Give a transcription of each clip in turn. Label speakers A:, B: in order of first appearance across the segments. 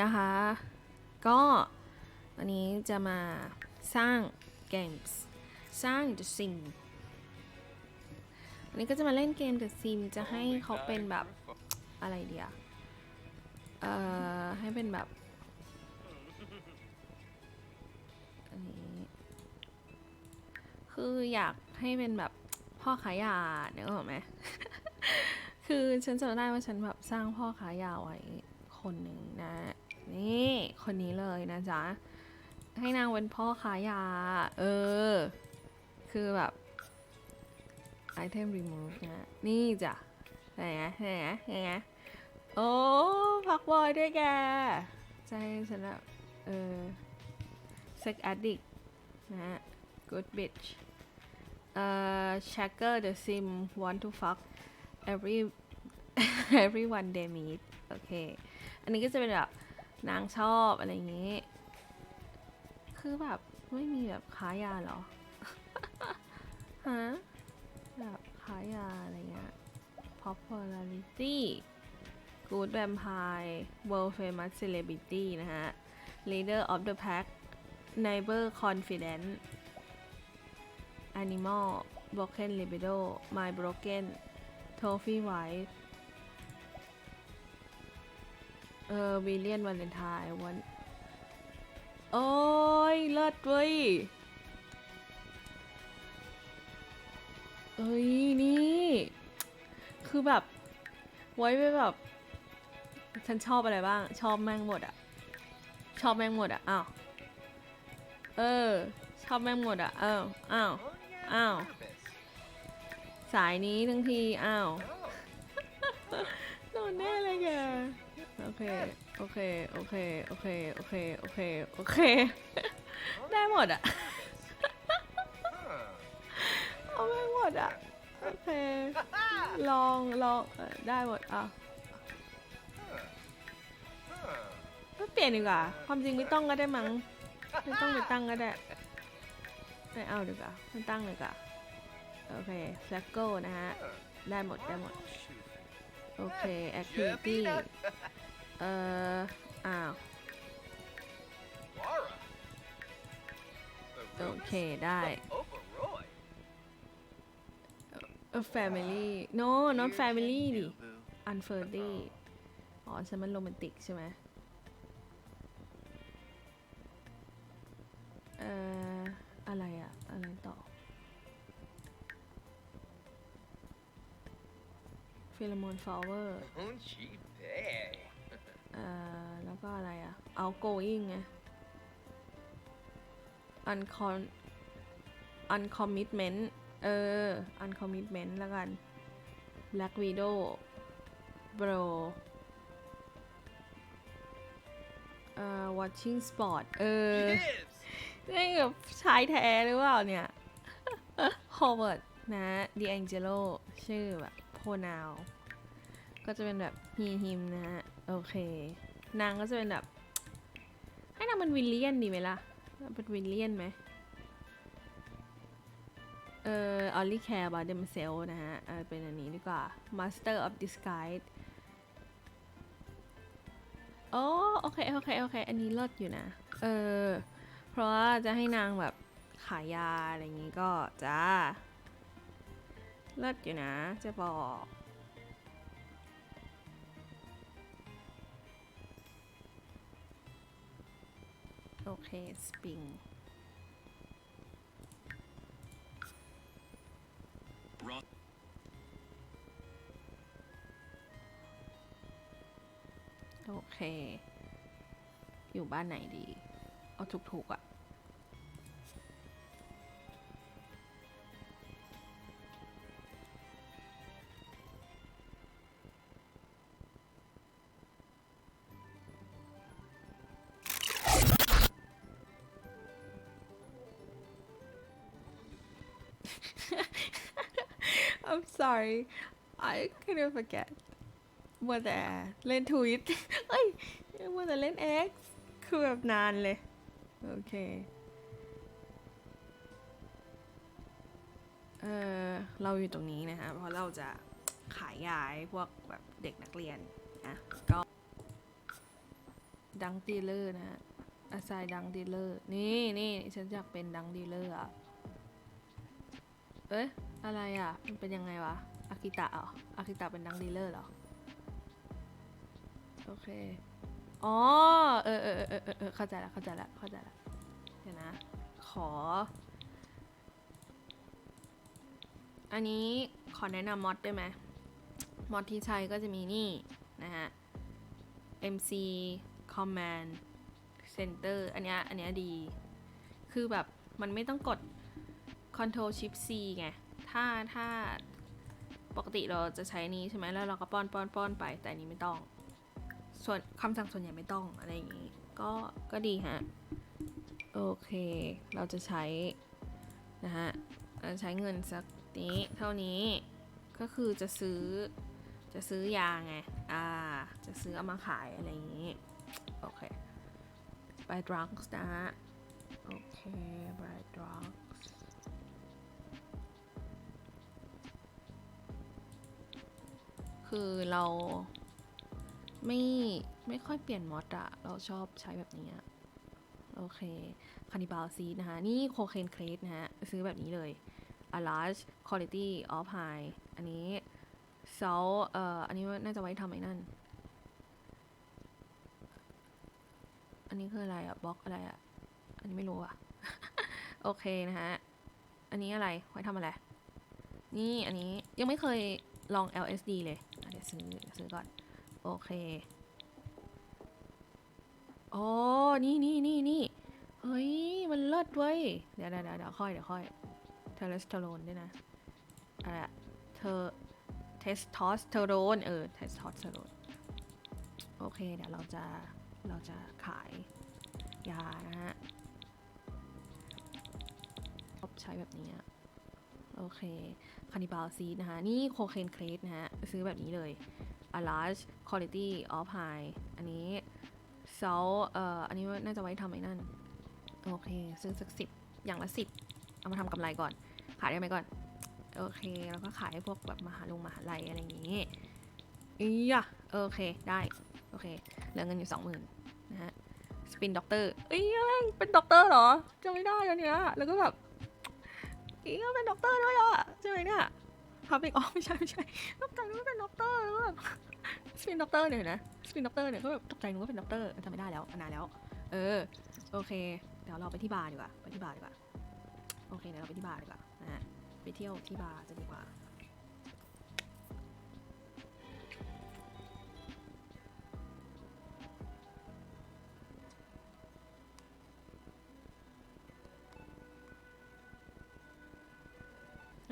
A: นะคะ ก็วันนี้จะมาสร้างเกมส์สร้าง The Sim วันนี้ก็จะมาเล่นเกม The Sim จะให้เขาเป็นแบบอะไรเดียเอ่อ ให้เป็นแบบอันนี้คืออยากให้เป็นแบบพ่อขายยาเนี่ยหรอไหมคือฉันจำได้ว่าฉันแบบสร้างพ่อขายยาไว้คนหนึ่งนะ นี่คนนี้เลยนะจ๊ะ ให้นางเป็นพ่อขายยา เออ คือแบบไอเทมรีมูฟนะนี่จ้ะเห็นไหมเห็นไหมเห็นไหมโอ้พักบอยด้วยแก ใจฉันแบบเออ sex addict นะฮะ good bitch เอ่อ checker the sim want to fuck every everyone they meet โอเค อันนี้ก็จะเป็นแบบ นางชอบอะไรอย่างนี้ คือแบบไม่มีแบบขายยาเหรอ ฮะ แบบขายยาอะไรเงี้ย popularity good vampire world famous celebrity นะฮะ leader of the pack neighbor confident animal broken libido my broken trophy wife ออวิลเลียนวาเลนไทน์วัน โอ้ย เลิศเว้ย เอ้ย นี่ คือแบบ ไว้ไปแบบ ฉันชอบอะไรบ้าง ชอบแม่งหมดอะชอบแม่งหมดอะอ้าว เออ ชอบแม่งหมดอะอ้าวอ้าว อ้าว สายนี้ทั้งที อ้าว โดนแน่เลยแก โอเค โอเค โอเค โอเค โอเค โอเค โอเค ได้หมดอะเอาไม่หมดอะโอเค ลอง ลองเออได้หมดอะก็เปลี่ยนดีกว่า ความจริงไม่ต้องก็ได้มั้ง ไม่ต้องไปตั้งก็ได้ ไม่เอาดีกว่า ไม่ตั้งเลยกว่า โอเคแฟลกโก้นะฮะ ได้หมด ได้หมด โอเค activity เอ่อ อ้าว โอเค ได้ เออ family no not family ดิ unfriendly อ๋อ ฉันมันโรแมนติกใช่ไหมเอ่อ อะไรอะอะไรต่อ pheromone flower อแล้วก็อะไรอะ outgoing ไง uncon uncommitment เออ uncommitment แล้วกัน black widow bro เอ่อ watching sport เออนี่แบบชายแท้หรือเปล่าเนี่ย Howard นะ D'Angelo ชื่อแบบโพนาว ก็จะเป็นแบบ he him นะฮะ โอเค นางก็จะเป็นแบบ ให้นางเป็นวิลเลียนดีไหมล่ะ เป็นวิลเลียนไหมเอ่อ only care about themselves นะฮะ เออเป็นอันนี้ดีกว่า master of disguise โอ้โอเค โอเค โอเค อันนี้เลิศอยู่นะ เออ เพราะว่าจะให้นางแบบขายยาอะไรอย่างงี้ก็จ้าเลิศอยู่นะ จะบอก เค สปริง โอเค อยู่บ้านไหนดี เอาถูกๆอะ่ะ I'm sorry I kind of forget มัวแต่เล่นทวิตเอ้ยมัวแต่เล่น X คือแบบนานเลย โอเค เออเราอยู่ตรงนี้นะคะ เพราะเราจะขายยาให้พวกแบบเด็กนักเรียนนะก็ ดังดีลเลอร์นะฮะอาศัยดังดีลเลอร์ นี่นี่ฉันอยากเป็นดังดีลเลอร์อะ เอ๊ะ อะไรอะ มันเป็นยังไงวะ อากิตะเหรออากิตะเป็นดังดีลเลอร์เหรอ โอเค อ๋อ เออเออเออเออเออเข้าใจละ เข้าใจละ เข้าใจละ เดี๋ยวนะ ขอ อันนี้ขอแนะนำมอดได้ไหมมอดที่ใช้ก็จะมีนี่ นะฮะ MC Command Center อันเนี้ย อันเนี้ยดี คือแบบมันไม่ต้องกด Control Shift C ไง ถ้าถ้าปกติเราจะใช้นี้ใช่ไหมแล้วเราก็ป้อนป้อนป้อนไป แต่นี้ไม่ต้อง ส่วนคำสั่งส่วนใหญ่ไม่ต้องอะไรอย่างนี้ ก็ก็ดีฮะ โอเค เราจะใช้ นะฮะเราใช้เงินสักนี้เท่านี้ก็คือจะซื้อจะซื้อยาไง อ่า จะซื้อเอามาขายอะไรอย่างนี้ โอเค ไป drugs นะฮะ โอเค ไป drugs คือเราไม่ไม่ค่อยเปลี่ยนมอดอะเราชอบใช้แบบนี้โอเคคานิบาลซีนะคะ นี่โคเคนเครสนะฮะ ซื้อแบบนี้เลย a large quality of high อันนี้เซาเอ่ออันนี้น่าจะไว้ทำไอ้นั่น อันนี้คืออะไรอะบล็อกอะไรอะอันนี้ไม่รู้อะโอเคนะฮะ อันนี้อะไรไว้ทำอะไร นี่อันนี้ยังไม่เคยลอง LSD เลย ซื้อซื้อก่อน โอเค โอ้นี่นี่นี่นี่เฮ้ย มันเลิศเว้ย เดี๋ยวเดี๋ยวเดี๋ยวค่อยเดี๋ยวค่อยเทสโทสเตอโรนด้วยนะอะไรอะเธอเทสโทสเตอโรนเออเทสโทสเตอโรนโอเค เดี๋ยวเราจะเราจะขายยานะฮะชอบใช้แบบนี้ โอเคคานิบาลซีดนะคะ นี่โคเคนเครสนะฮะ ซื้อแบบนี้เลย a large quality of high อันนี้เซาเอ่อ อันนี้น่าจะไว้ทำไอ้นั่น โอเค ซื้อสักสิบอย่างละสิบเอามาทำกำไรก่อน ขายได้ไหมก่อน โอเค แล้วก็ขายให้พวกแบบมหาลงมหาลัยอะไรอย่างงี้อียะโอเค ได้ โอเค เหลือเงินอยู่สองหมื่นนะฮะ สปินด็อกเตอร์เอ้ยเป็นด็อกเตอร์เหรอจำไม่ได้แล้วเนี่ยแล้วก็แบบ อีก็เป็นด็อกเตอร์ด้วยอะใช่ไหมเนี่ยทำเองอ๋อไม่ใช่ไม่ใช่ตกใจนึกว่าเป็นด็อกเตอร์แล้วแบบสปินด็อกเตอร์เนี่ยนะสปินด็อกเตอร์เนี่ยก็แบบตกใจนึกว่าเป็นด็อกเตอร์จำไม่ได้แล้วนานแล้ว เออโอเค เดี๋ยวเราไปที่บาร์ดีกว่าไปที่บาร์ดีกว่าโอเคเดี๋ยวเราไปที่บาร์ดีกว่านะไปเที่ยวที่บาร์จะดีกว่า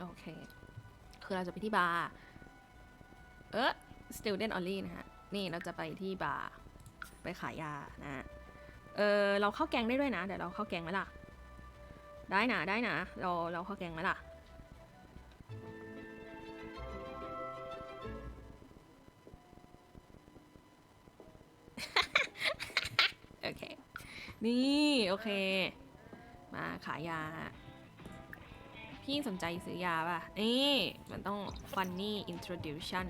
A: โอเค คือเราจะไปที่บาร์ เออ student only นะฮะ นี่เราจะไปที่บาร์ ไปขายยานะเออเราเข้าแกงได้ด้วยนะ เดี๋ยวเราเข้าแกงไหมล่ะ ได้นะได้นะ เราเราเข้าแกงไหมล่ะ โอเค นี่ โอเค มาขายยา พี่สนใจซื้อยาป่ะ นี่มันต้อง funny introduction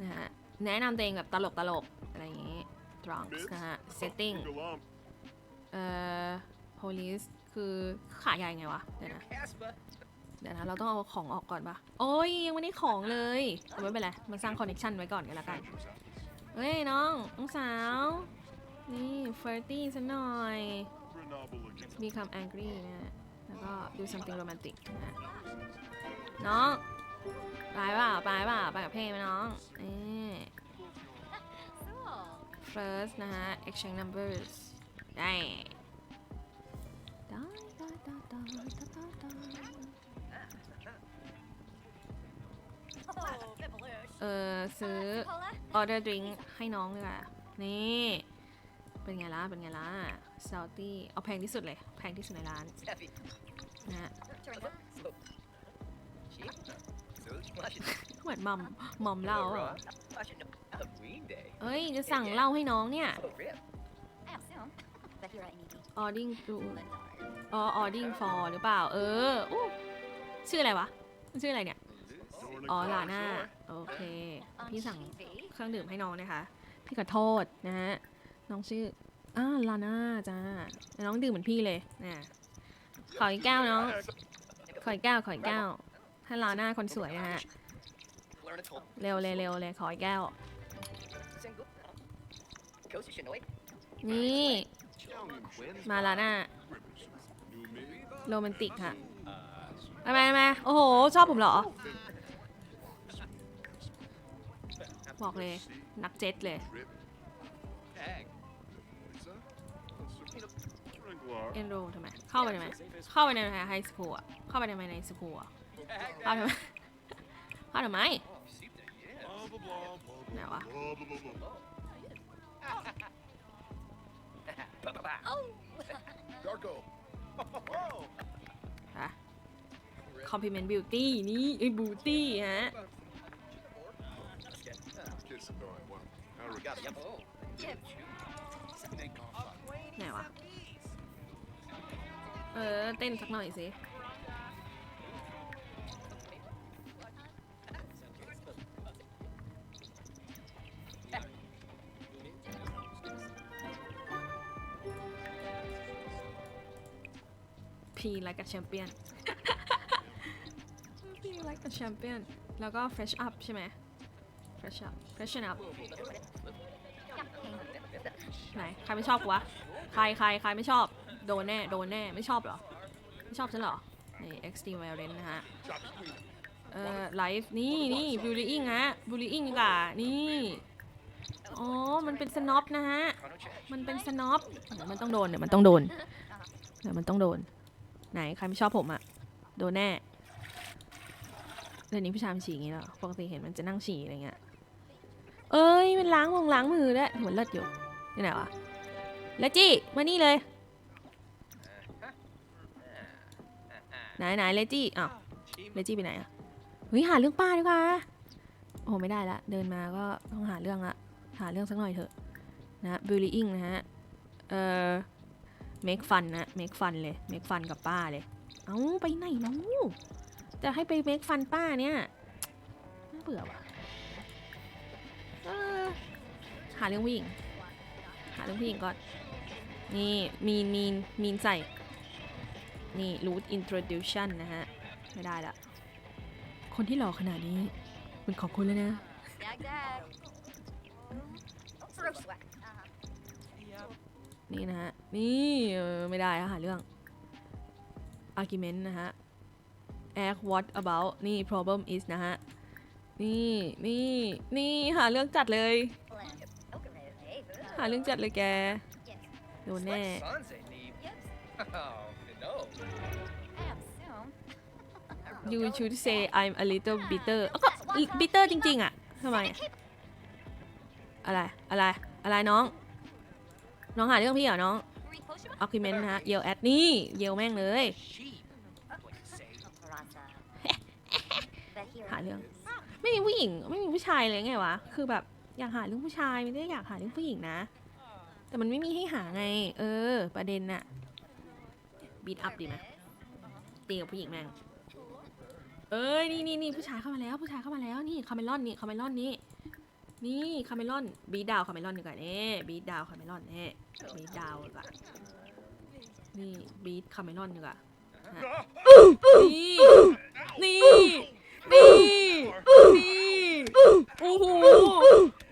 A: นะฮะ แนะนำตัวเองแบบตลกตลกๆอะไรอย่างงี้ drunks นะฮะ setting เอ่อ police คือขายยายังไงวะ เดี๋ยวนะ เดี๋ยวนะ เราต้องเอาของออกก่อนปะโอ้ย ยังไม่ได้ของเลยแต่ไม่เป็นไรมันสร้างคอนเน c t ชันไว้ก่อนกันละกัน เฮ้ย น้องน้องสาว นี่ flirty ซะหน่อย become angry นะ แล้วก็ do something romantic นะน้องไปเปล่าไปเปล่าไปกับเพ่ไหมน้องนี่ first นะฮะ exchange numbers ได้ได้ได้ได้ได้เออซื้อ order drink ให้น้องดีกว่านี่ เป็นไงล่ะ เป็นไงล่ะ salty เอาแพงที่สุดเลย แพงที่สุดในร้านนะฮะเหมือนมัมมัมเหล้าอะเอ้ย จะสั่งเหล้าให้น้องเนี่ย ordering to อ๋อ ordering for หรือเปล่า เอออู้ชื่ออะไรวะ ชื่ออะไรเนี่ย อ๋อลาน่า โอเค พี่สั่งเครื่องดื่มให้น้องนะคะ พี่ขอโทษนะฮะ น้องชื่ออ่าลาน่าจ้าน้องดื่มเหมือนพี่เลยน่ะขออีกแก้วน้อง ขออีกแก้ว ขออีกแก้ว ให้ลาน่าคนสวยนะฮะ เร็วเลยเร็วเลยขออีกแก้ว นี่ มาลาน่าโรแมนติกค่ะทำไมทำไมโอ้โห ชอบผมเหรอ บอกเลย นักเจ็ตเลย เอนโรทำไม เข้าไปทำไม เข้าไปในไฮสคูลอะเข้าไปทำไมในสคูลอะเข้าทำไมเข้าทำไมไหนวะ
B: Darko.
A: อะคอมพ l เมนต์บิวตี้นี่ไอ้บิวตี้ฮะ
B: Kiss the dog. Wow. How
A: ไหนวะ เออ เต้นสักหน่อยสิพีไลกับแชมเปี้ยนพีไลกับแชมเปี้ยน แล้วก็ fresh up ใช่ไหม fresh up fresh up ไหน ใครไม่ชอบวะ ใครใครใครไม่ชอบ โดนแน่ โดนแน่ ไม่ชอบเหรอ ไม่ชอบฉันเหรอ นี่ extreme violence นะฮะ เอ่อ ไลฟ์นี่นี่ bullying ฮะ bullying ดีกว่านี่ อ๋อ มันเป็นสน็อปนะฮะ มันเป็นสน็อปเดี๋ยวมันต้องโดน เดี๋ยวมันต้องโดน เดี๋ยวมันต้องโดน ไหน ใครไม่ชอบผมอะโดนแน่เดี๋ยวนี้ผู้ชายมันฉี่อย่างงี้แล้วปกติเห็นมันจะนั่งฉี่อะไรเงี้ย เอ้ย มันล้างมงล้างมือด้วยเหมือนเลือดอยู่ที่ไหนวะแล้วจี้ มานี่เลย ไหนไหนเลจี้อ้าวเลจี้ไปไหนอะเฮ้ยหาเรื่องป้าดีกว่าโอ้ไม่ได้ละเดินมาก็ต้องหาเรื่องละหาเรื่องสักหน่อยเถอะนะ bullying นะฮะเอ่อ make fun นะ make fun เลย make fun กับป้าเลย เอ้าไปไหนเนาะจะให้ไป make fun ป้าเนี่ยน่าเบื่อว่ะเออหาเรื่องผู้หญิง หาเรื่องผู้หญิงก่อน นี่มีนมีนมีนใส่ นี่ root introduction นะฮะ ไม่ได้ละ คนที่หล่อขนาดนี้เป็นของคุณแล้วนะ
C: Dag dag. Throw sweat.
A: นี่นะฮะ นี่เออไม่ได้อะหาเรื่อง argument นะฮะ ask what about นี่ problem is นะฮะ นี่ นี่ นี่หาเรื่องจัดเลย หาเรื่องจัดเลยแก โดนแน่ you should say I'm a little bitter อ้าวก็ bitter จริง ๆอะทำไมอะอะไร อะไร อะไรน้อง น้องหาเรื่องพี่เหรอ น้อง argument นะฮะ yell at นี่ yell แม่งเลย หาเรื่อง ไม่มีผู้หญิง ไม่มีผู้ชายเลยไงวะ คือแบบอยากหาเรื่องผู้ชายไม่ได้อยากหาเรื่องผู้หญิงนะ แต่มันไม่มีให้หาไง เออ ประเด็นน่ะ บีทอัพดีไหมตีกับผู้หญิงแม่ง เอ้ยนี่นี่นี่ผู้ชายเข้ามาแล้วผู้ชายเข้ามาแล้วนี่คาเมลอนนี่คาเมลอนนี่นี่คาเมลอนบีดาวคาเมลอนดีกว่าเน่บีดาวคาเมลอนเน่บีดาวดีกว่านี่บีดคาเมลอนดีกว่าฮะนี่นี่นี่นี่โอ้โห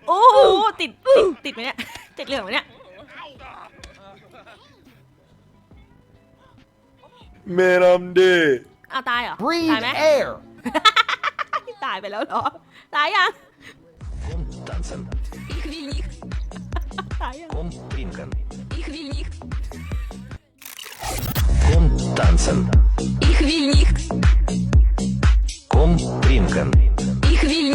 A: โอ้โหติดติดติดไหมเนี่ยติดเหลืองไหมเนี่ย
B: Man, I'm dead.
A: อ้าวตายเหรอ
D: Breathe
A: ตายไหม
D: air.
A: ตายไปแล้วเหรอ ตายยัง
D: Kom dansen.
A: ตายยัง
D: Kom drinken. Kom dansen. Kom drinken.